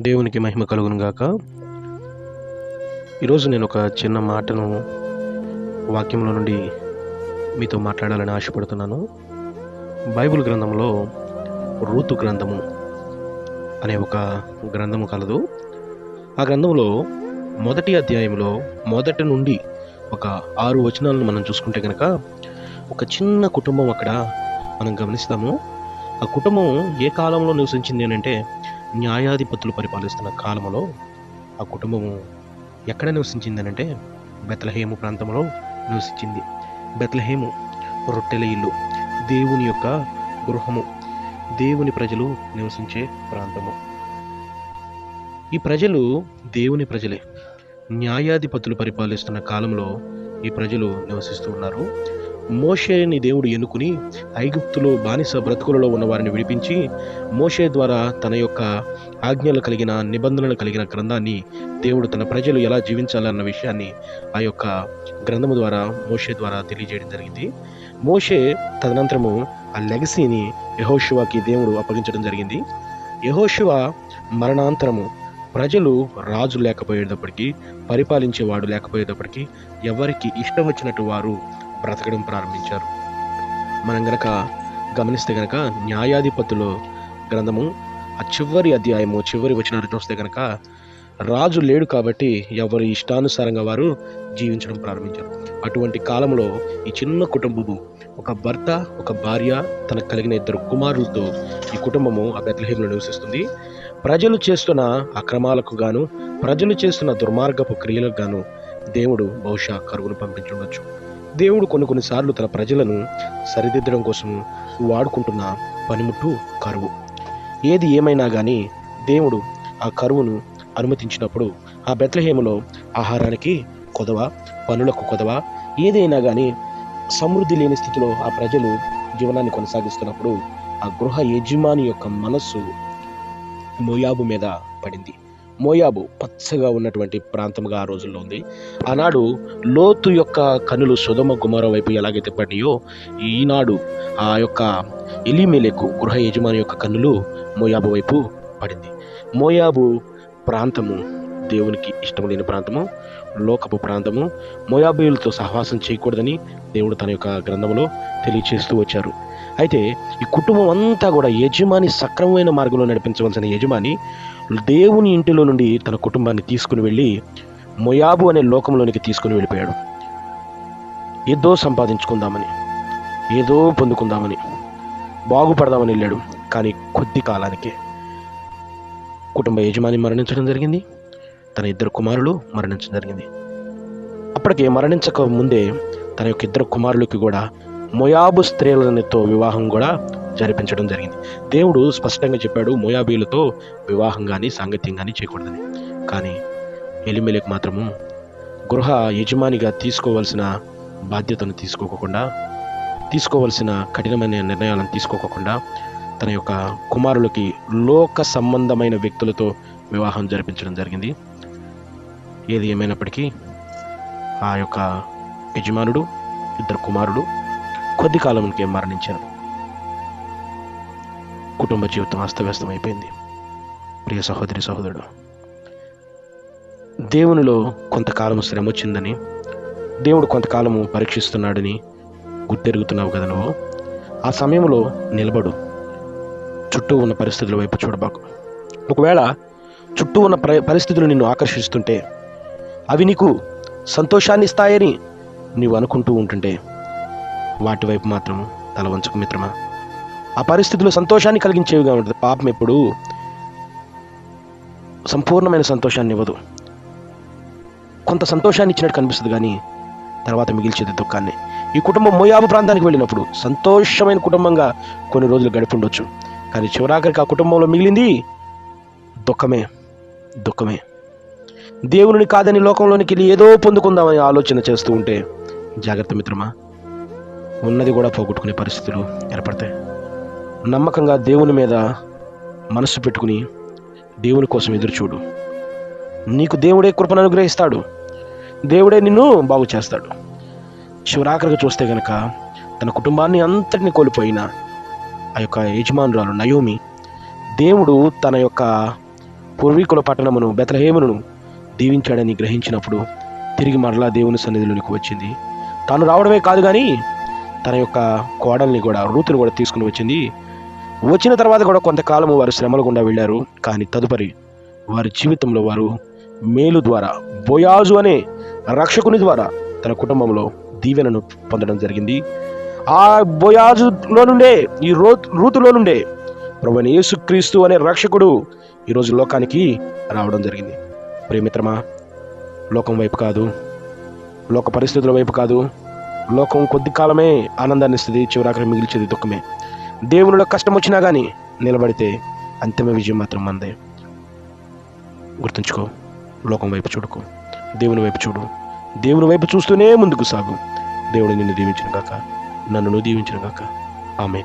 దేవునికి మహిమ కలుగును గాక. ఈరోజు నేను ఒక చిన్న మాటను వాక్యంలో నుండి మీతో మాట్లాడాలని ఆశపడుతున్నాను. బైబిల్ గ్రంథంలో రూతు గ్రంథము అనే ఒక గ్రంథము కలదు. ఆ గ్రంథంలో మొదటి అధ్యాయంలో మొదటి నుండి ఒక ఆరు వచనాలను మనం చూసుకుంటే కనుక ఒక చిన్న కుటుంబం అక్కడ మనం గమనిస్తాము. ఆ కుటుంబం ఏ కాలంలో నివసించింది అని అంటే న్యాయాధిపతులు పరిపాలిస్తున్న కాలంలో ఆ కుటుంబము ఎక్కడ నివసించిందనంటే బెత్లహేము ప్రాంతంలో నివసించింది. బెత్లహేము రొట్టెల ఇల్లు దేవుని యొక్క గృహము దేవుని ప్రజలు నివసించే ప్రాంతము. ఈ ప్రజలు దేవుని ప్రజలే. న్యాయాధిపతులు పరిపాలిస్తున్న కాలంలో ఈ ప్రజలు నివసిస్తూ ఉన్నారు. మోషేని దేవుడు ఎన్నుకుని ఐగుప్తులో బానిస బ్రతుకులలో ఉన్న వారిని విడిపించి మోషే ద్వారా తన యొక్క ఆజ్ఞలు కలిగిన నిబంధనలు కలిగిన గ్రంథాన్ని దేవుడు తన ప్రజలు ఎలా జీవించాలన్న విషయాన్ని ఆ యొక్క గ్రంథము ద్వారా మోషే ద్వారా తెలియజేయడం జరిగింది. మోషే తదనంతరము ఆ లెగసీని యహోశివాకి దేవుడు అప్పగించడం జరిగింది. యహోశివ మరణాంతరము ప్రజలు రాజు లేకపోయేటప్పటికీ పరిపాలించేవాడు లేకపోయేటప్పటికీ ఎవరికి ఇష్టం వచ్చినట్టు వారు బ్రతకడం ప్రారంభించారు. మనం గనక గమనిస్తే గనక న్యాయాధిపతులు గ్రంథము ఆ చివరి అధ్యాయము చివరి వచ్చిన చూస్తే గనక రాజు లేడు కాబట్టి ఎవరి ఇష్టానుసారంగా వారు జీవించడం ప్రారంభించారు. అటువంటి కాలంలో ఈ చిన్న కుటుంబము ఒక భర్త ఒక భార్య తనకు కలిగిన ఇద్దరు కుమారులతో ఈ కుటుంబము ఆ బెత్లహేంలో నివసిస్తుంది. ప్రజలు చేస్తున్న అక్రమాలకు గాను ప్రజలు చేస్తున్న దుర్మార్గపు క్రియలకు గాను దేవుడు బహుశా కరువును పంపించుండొచ్చు దేవుడు కొన్ని కొన్నిసార్లు తన ప్రజలను సరిదిద్దడం కోసం వాడుకుంటున్న పనిముట్టు కరువు. ఏది ఏమైనా కానీ దేవుడు ఆ కరువును అనుమతించినప్పుడు ఆ బెత్లహేములో ఆహారానికి కొదవ పనులకు కొదవ ఏదైనా కానీ సమృద్ధి లేని స్థితిలో ఆ ప్రజలు జీవనాన్ని కొనసాగిస్తున్నప్పుడు ఆ గృహ యజమాని యొక్క మనస్సు మోయాబు మీద పడింది. మోయాబు పచ్చగా ఉన్నటువంటి ప్రాంతంగా ఆ రోజుల్లో ఉంది. ఆనాడు లోతు యొక్క కనులు సుధమ గుమర వైపు ఎలాగైతే పడినాయో ఈనాడు ఆ యొక్క ఎలిమెలకు గృహ యజమాని యొక్క కన్నులు మోయాబు వైపు పడింది. మోయాబు ప్రాంతము దేవునికి ఇష్టం లేని ప్రాంతము లోకపు ప్రాంతము. మోయాబీయులతో సహవాసం చేయకూడదని దేవుడు తన యొక్క గ్రంథంలో తెలియచేస్తూ వచ్చారు. అయితే ఈ కుటుంబం అంతా కూడా యజమాని సక్రమమైన మార్గంలో నడిపించవలసిన యజమాని దేవుని ఇంటిలో నుండి తన కుటుంబాన్ని తీసుకుని వెళ్ళి మొయాబు అనే లోకంలోనికి తీసుకుని వెళ్ళిపోయాడు. ఏదో సంపాదించుకుందామని ఏదో పొందుకుందామని బాగుపడదామని వెళ్ళాడు. కానీ కొద్ది కాలానికే కుటుంబ యజమాని మరణించడం జరిగింది. తన ఇద్దరు కుమారులు మరణించడం జరిగింది. అప్పటికే మరణించక ముందే తన యొక్క ఇద్దరు కుమారులకి కూడా మొయాబు స్త్రీలతో వివాహం కూడా జరిపించడం జరిగింది. దేవుడు స్పష్టంగా చెప్పాడు మొయాబీలతో వివాహం కానీ సాంగత్యం కానీ చేయకూడదని. కానీ ఎలిమెలకు మాత్రము గృహ యజమానిగా తీసుకోవలసిన బాధ్యతను తీసుకోకుండా తీసుకోవలసిన కఠినమైన నిర్ణయాలను తీసుకోకుండా తన యొక్క కుమారులకి లోక సంబంధమైన వ్యక్తులతో వివాహం జరిపించడం జరిగింది. ఏది ఏమైనప్పటికీ ఆ యొక్క యజమానుడు ఇద్దరు కుమారుడు కొద్ది కాలంకే మరణించారు. కుటుంబ జీవితం అస్తవ్యస్తం అయిపోయింది. ప్రియ సహోదరి సహోదరుడు దేవునిలో కొంతకాలం శ్రమ వచ్చిందని దేవుడు కొంతకాలము పరీక్షిస్తున్నాడని గుర్తెరుగుతున్నావు కదా నువ్వు? ఆ సమయంలో నిలబడు. చుట్టూ ఉన్న పరిస్థితుల వైపు చూడబాకు. ఒకవేళ చుట్టూ ఉన్న పరి- పరిస్థితులు నిన్ను ఆకర్షిస్తుంటే అవి నీకు సంతోషాన్ని ఇస్తాయని నీవు అనుకుంటూ ఉంటుంటే వాటి వైపు మాత్రం తల వంచకు మిత్రమా? ఆ పరిస్థితులు సంతోషాన్ని కలిగించేవిగా ఉంటుంది పాపం ఎప్పుడు సంపూర్ణమైన సంతోషాన్ని ఇవ్వదు. కొంత సంతోషాన్ని ఇచ్చినట్టు కనిపిస్తుంది కానీ తర్వాత మిగిల్చేది దుఃఖాన్ని. ఈ కుటుంబం మోయాబు ప్రాంతానికి వెళ్ళినప్పుడు సంతోషమైన కుటుంబంగా కొన్ని రోజులు గడిపిండొచ్చు. కానీ చివరాఖరికి ఆ కుటుంబంలో మిగిలింది దుఃఖమే. దుఃఖమే. దేవుని కాదని లోకంలోనికి వెళ్ళి ఏదో పొందుకుందామని ఆలోచన చేస్తూ ఉంటే జాగ్రత్త మిత్రమా? ఉన్నది కూడా పోగొట్టుకునే పరిస్థితులు ఏర్పడతాయి. నమ్మకంగా దేవుని మీద మనస్సు పెట్టుకుని దేవుని కోసం ఎదురు చూడు. నీకు దేవుడే కృపను అనుగ్రహిస్తాడు. దేవుడే నిన్ను బాగు చేస్తాడు. శివరాఖరిగా చూస్తే గనక తన కుటుంబాన్ని అంతటిని కోల్పోయిన ఆ యొక్క యజమానురాలు నయోమి దేవుడు తన యొక్క పూర్వీకుల పట్టణమును బెతలహేమును దీవించాడని గ్రహించినప్పుడు తిరిగి మరలా దేవుని సన్నిధిలోనికి వచ్చింది. తాను రావడమే కాదు కానీ తన యొక్క కోడల్ని కూడా రూతుని కూడా తీసుకుని వచ్చింది. వచ్చిన తర్వాత కూడా కొంతకాలము వారు శ్రమల గుండా వెళ్ళారు. కానీ తదుపరి వారి జీవితంలో వారు మేలు ద్వారా బోయాజు అనే రక్షకుని ద్వారా తన కుటుంబంలో దీవెనను పొందడం జరిగింది. ఆ బోయాజులో నుండే ఈ రో రూతులో నుండే ప్రభుని యేసుక్రీస్తు అనే రక్షకుడు ఈరోజు లోకానికి రావడం జరిగింది. ప్రేమిత్రమా లోకం వైపు కాదు లోక పరిస్థితుల వైపు కాదు లోకం కొద్ది కాలమే ఆనందాన్ని ఇస్తుంది చివరాకరి మిగిల్చేది దుఃఖమే. దేవునిలో కష్టం వచ్చినా కానీ నిలబడితే అంతిమ విజయం మాత్రం మందే. గుర్తుంచుకో లోకం వైపు చూడుకో దేవుని వైపు చూడు. దేవుని వైపు చూస్తూనే ముందుకు సాగు. దేవుడు నిన్ను దీవించిన గాక నన్ను దీవించిన గాక. ఆమె